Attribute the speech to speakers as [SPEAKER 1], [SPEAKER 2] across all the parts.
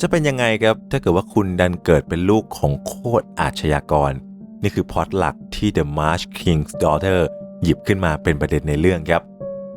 [SPEAKER 1] จะเป็นยังไงครับถ้าเกิดว่าคุณดันเกิดเป็นลูกของโคตรอาชญากร นี่คือพล็อตหลักที่ The March King's Daughter หยิบขึ้นมาเป็นประเด็นในเรื่องครับ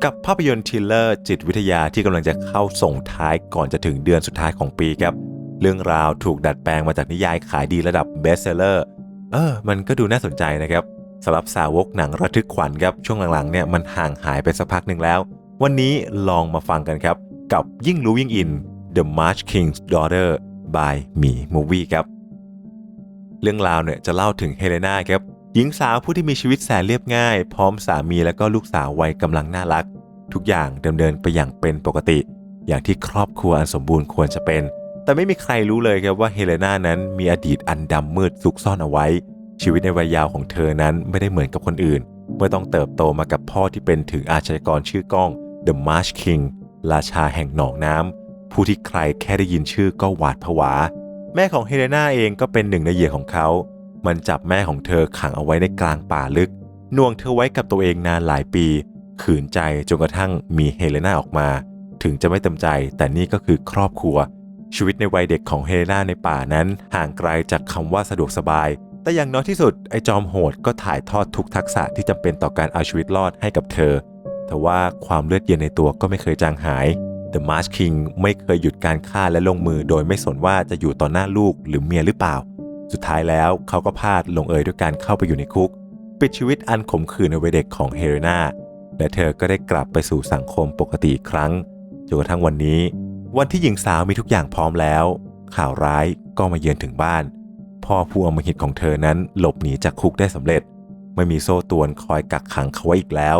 [SPEAKER 1] กับภาพยนตร์ทิลเลอร์จิตวิทยาที่กำลังจะเข้าส่งท้ายก่อนจะถึงเดือนสุดท้ายของปีครับ เรื่องราวถูกดัดแปลงมาจากนิยายขายดีระดับเบสเซเลอร์เออ มันก็ดูน่าสนใจนะครับสำหรับสาวกหนังระทึกขวัญครับ ช่วงหลังๆเนี่ยมันห่างหายไปสักพักหนึ่งแล้ว วันนี้ลองมาฟังกันครับ กับยิ่งรู้ยิ่งอิน The March King's Daughter by Me Movie ครับ เรื่องราวเนี่ยจะเล่าถึงเฮเลนาครับหญิงสาวผู้ที่มีชีวิตแสนเรียบง่าย พร้อมสามีและก็ลูกสาววัยกำลังน่ารัก ทุกอย่างดำเนินไปอย่างเป็นปกติ อย่างที่ครอบครัวอันสมบูรณ์ควรจะเป็น แต่ไม่มีใครรู้เลยครับว่าเฮเลนานั้นมีอดีตอันดำมืดซุกซ่อนเอาไว้ ชีวิตในวัยยาวของเธอนั้นไม่ได้เหมือนกับคนอื่น เมื่อต้องเติบโตมากับพ่อที่เป็นถึงอาชญากรชื่อก้อง The March King ราชาแห่งหนองน้ำ ผู้ที่ใครแค่ได้ยินชื่อก็หวาดผวา แม่ของเฮเลนาเองก็เป็นหนึ่งในเหยื่อของเขา มันจับแม่ของเธอขังเอาไว้ในกลางป่าลึกน่วงเธอไว้กับตัวเองนานหลายปี ขืนใจจนกระทั่งมีเฮเลนาออกมา ถึงจะไม่เต็มใจ แต่นี่ก็คือครอบครัว ชีวิตในวัยเด็กของเฮเลนาในป่านั้น ห่างไกลจากคำว่าสะดวกสบาย แต่อย่างน้อยที่สุดไอ้จอมโหดก็ถ่ายทอดทุกทักษะที่จำเป็นต่อการเอาชีวิตรอดให้กับเธอ แต่ว่าความเลือดเย็นในตัวก็ไม่เคยจางหาย The March King ไม่เคยหยุดการฆ่าและลงมือโดยไม่สนว่าจะอยู่ต่อหน้าลูกหรือเมียหรือเปล่า สุดท้ายแล้วเขาก็พลาดลงเอยด้วยการเข้าไปอยู่ในคุก ปิดชีวิตอันขมขื่นในวัยเด็กของเฮเรนาและเธอก็ได้กลับไปสู่สังคมปกติอีกครั้งจนกระทั่งวันนี้ วันที่หญิงสาวมีทุกอย่างพร้อมแล้ว ข่าวร้ายก็มาเยือนถึงบ้าน พ่อผู้อำมหิตของเธอนั้นหลบหนีจากคุกได้สำเร็จ ไม่มีโซ่ตวนคอยกักขังเขาไว้อีกแล้ว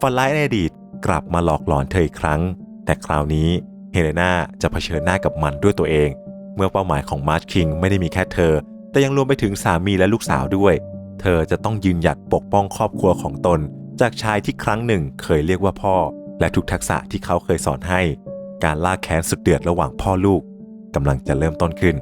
[SPEAKER 1] ฝันร้ายในอดีตกลับมาหลอกหลอนเธออีกครั้ง แต่คราวนี้เฮเลนาจะเผชิญหน้ากับมันด้วยตัวเอง เมื่อเป้าหมายของมาร์ชคิงไม่ได้มีแค่เธอ แต่ยังรวมไปถึงสามีและลูกสาวด้วย เธอจะต้องยืนหยัดปกป้องครอบครัวของตน จากชายที่ครั้งหนึ่งเคยเรียกว่าพ่อ และทุกทักษะที่เขาเคยสอนให้ การล่าแค้นสุดเดือดระหว่างพ่อลูกกำลังจะเริ่มต้นขึ้น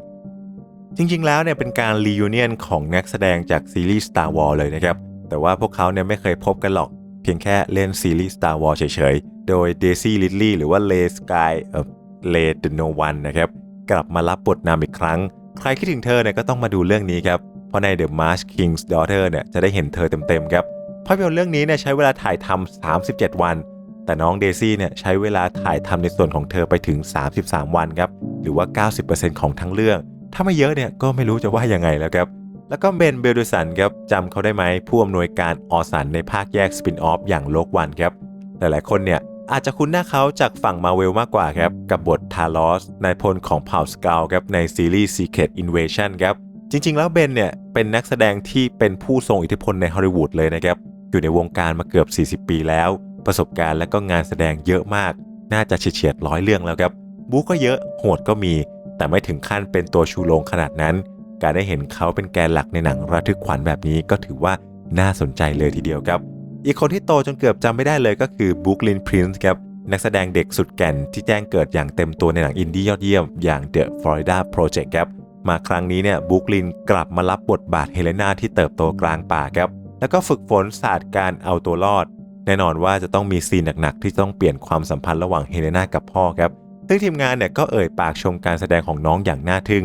[SPEAKER 1] จริงๆ แล้วเนี่ยเป็นการรียูเนียนของนักแสดงจากซีรีส์ Star Wars เลยนะครับ แต่ว่าพวกเขาเนี่ยไม่เคยพบกันหรอก เพียงแค่เล่นซีรีส์ Star Wars เฉยๆ โดยเดซี่ลิ l ลี่หรือว่าเลสกายเออเลดโนวันนะครับ กลับมารับบทนำอีกครั้ง ใครคิดถึงเธอเนี่ยก็ต้องมาดูเรื่องนี้ครับ เพราะใน The March King's Daughter เนี่ยจะได้เห็นเธอเต็มๆครับภาพยนตร์เรื่องนี้เนี่ยใช้เวลาถ่ายทำ37 วัน แต่น้องเดซี่เนี่ยใช้เวลาถ่ายทำในส่วนของเธอไปถึง 33 วันครับ หรือว่า 90%ของทั้งเรื่อง ถ้าไม่เยอะเนี่ยก็ไม่รู้จะว่ายังไงแล้วครับ แล้วก็เบนเบลดูสันครับจำเขาได้ไหมผู้อำนวยการออสันในภาคแยกสปินออฟอย่างโลกวันครับ หลายๆคนเนี่ย อาจจะคุ้นหน้าเขาจากฝั่งมาเวลมากกว่าครับ กับบททาลอสนายพลของเผ่าสกาวครับในซีรีส์ Secret Invasion ครับ จริง ๆ แล้วเบนเนี่ย เป็นนักแสดงที่เป็นผู้ทรงอิทธิพลในฮอลลีวูดเลยนะครับ อยู่ในวงการมาเกือบ 40 ปีแล้ว ประสบการณ์และก็งานแสดงเยอะมาก น่าจะเฉียดร้อยเรื่องแล้วครับ บู๊ก็เยอะโหดก็มี แต่ไม่ถึงขั้นเป็นตัวชูโรงขนาดนั้น การได้เห็นเขาเป็นแกนหลักในหนังระทึกขวัญแบบนี้ก็ถือว่าน่าสนใจเลยทีเดียวครับ อีกคนที่โตจนเกือบจำไม่ได้เลยก็คือบุ๊กลินพรินซ์ครับนักแสดงเด็กสุดแก่นที่แจ้งเกิดอย่างเต็มตัวในหนังอินดี้ยอดเยี่ยมอย่าง The Florida Project ครับมาครั้งนี้เนี่ยบุ๊กลินกลับมารับบทบาทเฮเลนาที่เติบโตกลางป่าครับแล้วก็ฝึกฝนศาสตร์การเอาตัวรอด แน่นอนว่าจะต้องมีซีนหนักๆ ที่ต้องเปลี่ยนความสัมพันธ์ระหว่างเฮเลนากับพ่อครับซึ่งทีมงานเนี่ยก็เอ่ยปากชมการแสดงของน้องอย่างน่าทึ่ง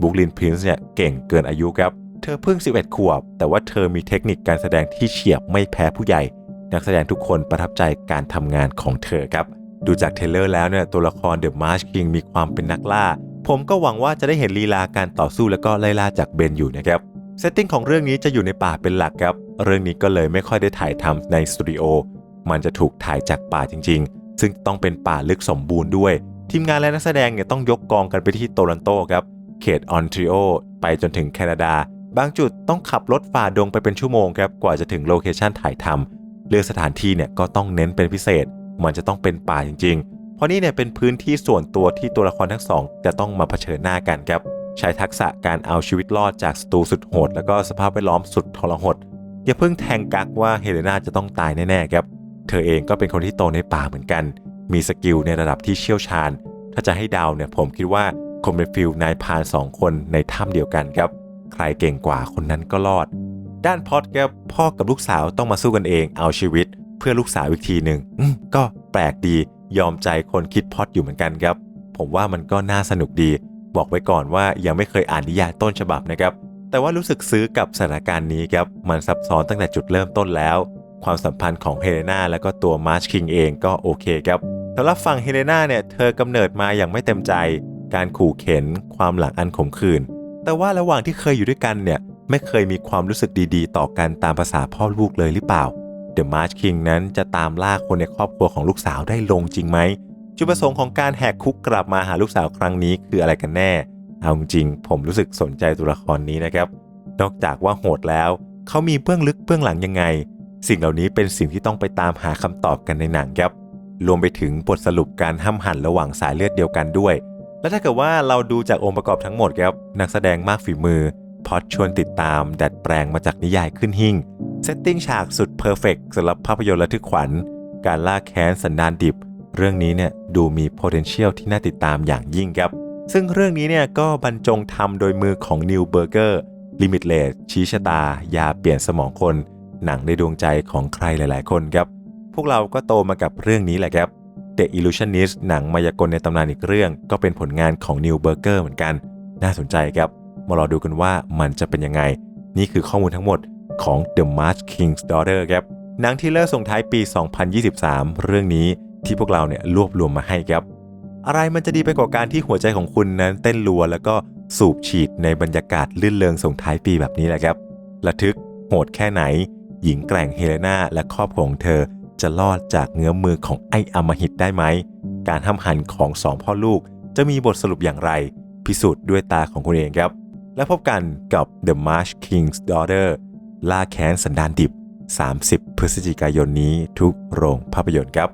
[SPEAKER 1] บุ๊กลินพรินซ์เนี่ยเก่งเกินอายุครับ เธอเพิ่ง 11 ขวบ แต่ว่าเธอมีเทคนิคการแสดงที่เฉียบไม่แพ้ผู้ใหญ่ นักแสดงทุกคนประทับใจการทำงานของเธอครับ ดูจากเทเลอร์แล้วเนี่ยตัวละครเดอะมาร์ชคิงมีความเป็นนักล่า ผมก็หวังว่าจะได้เห็นลีลาการต่อสู้แล้วก็ไล่ล่าจากเบนอยู่นะครับเซตติ้งของเรื่องนี้จะอยู่ในป่าเป็นหลักครับ เรื่องนี้ก็เลยไม่ค่อยได้ถ่ายทำในสตูดิโอ มันจะถูกถ่ายจากป่าจริง ๆ ซึ่งต้องเป็นป่าลึกสมบูรณ์ด้วย ทีมงานและนักแสดงเนี่ยต้องยกกองกันไปที่โตลอนโตครับ เขตออนทรีโอ ไปจนถึงแคนาดา บางจุดต้องขับรถฝ่าดงไปเป็นชั่วโมงครับกว่าจะถึงโลเคชันถ่ายทำเลือกสถานที่เนี่ยก็ต้องเน้นเป็นพิเศษ มันจะต้องเป็นป่าจริงๆ เพราะนี่เนี่ยเป็นพื้นที่ส่วนตัวที่ตัวละครทั้งสองจะต้องมาเผชิญหน้ากันครับใช้ทักษะการเอาชีวิตรอดจากสตูสุดโหด แล้วก็สภาพแวดล้อมสุดทรหดอย่าเพิ่งแทงกักว่าเฮเลนาจะต้องตายแน่ๆครับเธอเองก็เป็นคนที่โตในป่าเหมือนกัน มีสกิลในระดับที่เชี่ยวชาญ ถ้าจะให้ดาวเนี่ยผมคิดว่าคงเป็นฟิลนายพานสองคนในถ้ำเดียวกันครับ รเก่งกว่าคนนั้นก็รอด ด้านพอดครับพ่อกับลูกสาวต้องมาสู้กันเองเอาชีวิต เพื่อลูกสาวอีกทีหนึ่งก็แปลกดียอมใจคนคิดพอดอยู่เหมือนกันครับ ผมว่ามันก็น่าสนุกดี บอกไว้ก่อนว่ายังไม่เคยอ่านนิยายต้นฉบับนะครับ แต่ว่ารู้สึกซื้อกับสถานการณ์นี้ครับมันซับซ้อนตั้งแต่จุดเริ่มต้นแล้ว ความสัมพันธ์ของเฮเลนาและก็ตัวมาร์ชคิงเองก็โอเคครับสำหรับฝั่งเฮเลนาเนี่ยเธอกำเนิดมาอย่างไม่เต็มใจ การขู่เข็น ความหลังอันขมขื่น แต่ว่าระหว่างที่เคยอยู่ด้วยกันเนี่ยไม่เคยมีความรู้สึกดีๆ ต่อกันตามภาษาพ่อลูกเลยหรือเปล่า The March King นั้นจะตามล่าคนในครอบครัวของลูกสาวได้ลงจริงไหมจุดประสงค์ของการแหกคุกกลับมาหาลูกสาวครั้งนี้คืออะไรกันแน่ เอาจริงผมรู้สึกสนใจตัวละครนี้นะครับ นอกจากว่าโหดแล้วเขามีเบื้องลึกเบื้องหลังยังไง สิ่งเหล่านี้เป็นสิ่งที่ต้องไปตามหาคำตอบกันในหนังครับ รวมไปถึงบทสรุปการห้ำหั่นระหว่างสายเลือดเดียวกันด้วย และถ้าเกิดว่าเราดูจากองค์ประกอบทั้งหมดครับนักแสดงมากฝีมือพอดชวนติดตามดัดแปลงมาจากนิยายขึ้นหิ่งเซตติ้งฉากสุดเพอร์เฟกสำหรับภาพยนตร์ระทึกขวัญ การล่าแค้นสันดานดิบ เรื่องนี้เนี่ยดูมี potential ที่น่าติดตามอย่างยิ่งครับ ซึ่งเรื่องนี้เนี่ยก็บรรจงทำโดยมือของนิวเบอร์เกอร์ Limitless ชี้ชะตา ยาเปลี่ยนสมองคน หนังในดวงใจของใครหลาย ๆ คนครับ พวกเราก็โตมากับเรื่องนี้แหละครับ The Illusionist หนังมายากลในตำนานอีกเรื่อง ก็เป็นผลงานของนิวเบอร์เกอร์เหมือนกัน น่าสนใจครับ มารอดูกันว่ามันจะเป็นยังไง นี่คือข้อมูลทั้งหมดของ The March King's Daughter ครับหนังที่เลิกส่งท้ายปี 2023 เรื่องนี้ที่พวกเราเนี่ยรวบรวมมาให้ครับ อะไรมันจะดีไปกว่าการที่หัวใจของคุณนั้นเต้นรัว แล้วก็สูบฉีดในบรรยากาศลื่นเลงส่งท้ายปีแบบนี้แหละครับ ระทึกโหดแค่ไหน หญิงแกร่งเฮเลนาและครอบครัวของเธอ จะรอดจากเงื้อมมือของไอ้อมหิตได้ไหม การห้ำหันของสองพ่อลูกจะมีบทสรุปอย่างไร พิสูจน์ด้วยตาของคุณเองครับ และพบกันกับ The March King's Daughter ล่าแค้นสันดานดิบ 30 พฤศจิกายนนี้ทุกโรงภาพยนตร์ครับ